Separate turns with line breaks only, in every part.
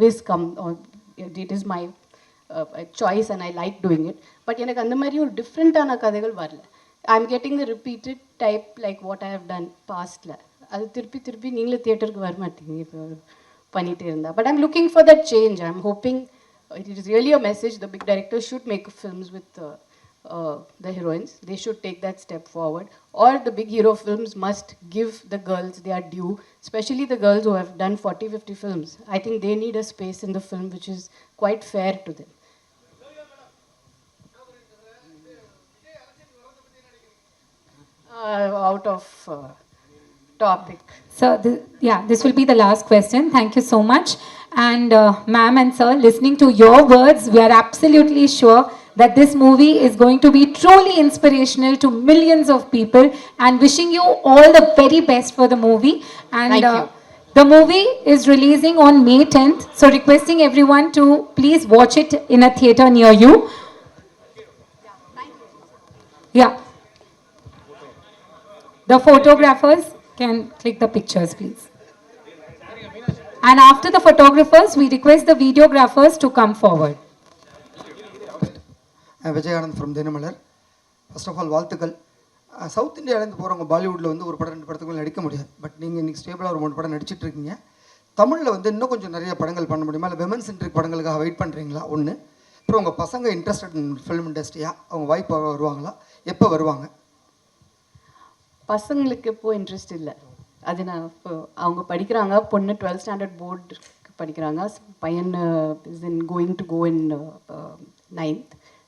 always come, or it is my uh, choice and I like doing it. But எனக்கு அந்த மாதிரி ஒரு டிஃப்ரெண்ட்டான கதைகள் வரல. I am getting the repeated type like what I have done பாஸ்டில் அது திருப்பி திருப்பி நீங்களே தியேட்டருக்கு வர மாட்டீங்க. இப்போ பண்ணிகிட்டே இருந்தால் but I'm looking for that change I am hoping it is really a message the big director should make films with uh, the heroines. They should take that step forward. Or the big hero films must give the girls their due, especially the girls who have done 40, 50 films. I think they need a space in the film which is quite fair to them. Uh, out of uh, topic.
So, th- yeah, this will be the last question. Thank you so much. And, uh, ma'am and sir, listening to your words, we are absolutely sure that this movie is going to be truly inspirational to millions of people and wishing you all the very best for the movie. And
Thank
uh,
you.
the movie is releasing on May 10th, so requesting everyone to please watch it in a theater near you. Yeah. The photographers can click the pictures, please. And after the photographers, we request the videographers to come forward.
Vijayanand Vijayakanand from Dinamalar first of all வாழ்த்துக்கள் south இந்தியாவிலேருந்து போகிறவங்க பாலிவுட்டில் வந்து ஒரு படம் ரெண்டு படத்துக்கு நடிக்க முடியாது. பட் நீங்கள் இன்றைக்கி ஸ்டேபிளாக ஒரு மூணு படம் நடிச்சிட்டு இருக்கீங்க. தமிழில் வந்து இன்னும் கொஞ்சம் நிறைய படங்கள் பண்ண முடியுமா? இல்லை விமன் சென்ட்ரிக் படங்களுக்காக வெயிட் பண்ணுறீங்களா ஒன்று அப்புறம் உங்கள் பசங்க இன்ட்ரெஸ்டட் இன் ஃபிலிம் இண்டஸ்ட்ரியாக அவங்க வாய்ப்பு வருவாங்களா? எப்போ வருவாங்க?
பசங்களுக்கு எப்போது இன்ட்ரெஸ்ட் இல்லை. அது நான் இப்போ அவங்க படிக்கிறாங்க. பொண்ணு டுவெல்த் ஸ்டாண்டர்ட் போர்டு படிக்கிறாங்க. பையன் is in going to go in ninth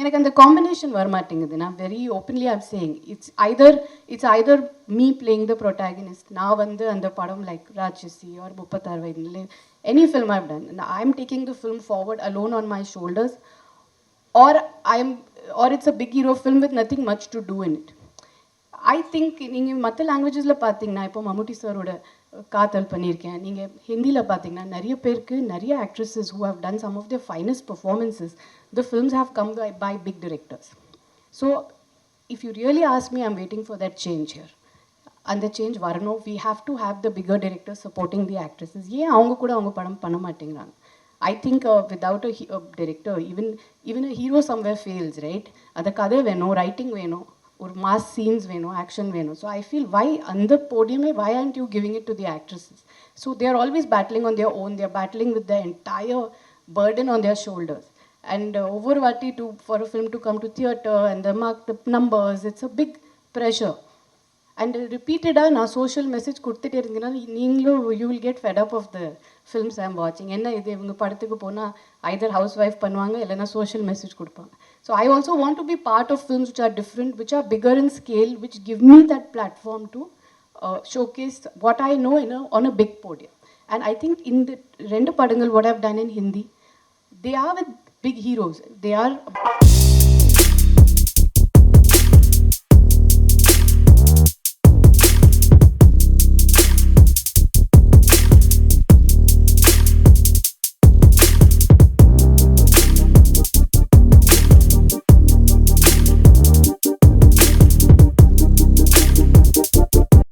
எனக்கு அந்த காம்பினேஷன் வரமாட்டேங்குது. நான் very openly I'm saying it's either it's either me playing the protagonist நான் வந்து அந்த படம் லைக் ராட்சசி ஆர் முப்பத்தாறு வயதுல any film I've done I am taking the film forward alone on my shoulders or I am or it's a big hero film with nothing much to do in it I think நீங்கள் மற்ற லாங்குவேஜஸில் பார்த்தீங்கன்னா இப்போ மம்முட்டி சாரோட காத்தல் பண்ணியிருக்கேன் நீங்கள் ஹிந்தியில் பார்த்தீங்கன்னா நிறைய பேருக்கு நிறைய actresses who have done some of the finest performances the films have come by by big directors so if you really ask me I'm waiting for that change here அந்த சேஞ்ச் வரணும் we have to have the bigger director supporting the actresses ஏன் அவங்க கூட அவங்க படம் பண்ண மாட்டேங்கிறாங்க I think without a director even even a hero somewhere fails right அந்த கதை வேணும் ரைட்டிங் வேணும் ஒரு மாஸ் சீன்ஸ் வேணும் ஆக்ஷன் வேணும் ஸோ ஐ ஃபீல் வை அந்த போடியமே why and you giving it to the actresses so they are always battling on their own they're battling with the entire burden on their shoulders and ஒவ்வொரு வாட்டி to for a film to come to theatre and the mark the numbers it's a big pressure And ரிப்பீட்டடாக நான் social message கொடுத்துட்டே இருந்தீங்கன்னா நீங்களும் you will get fed up of the films I'm வாட்சிங் என்ன இது? இவங்க படத்துக்கு போனால் ஐதர் ஹவுஸ் ஒய்ஃப் பண்ணுவாங்க இல்லைன்னா சோஷியல் மெசேஜ் கொடுப்பாங்க. So I also want to be part of films which are different which are bigger in scale which give me that platform to showcase what I know in on a big podium and I think இந்த ரெண்டு படங்கள் what have done in Hindi they are with big heroes they are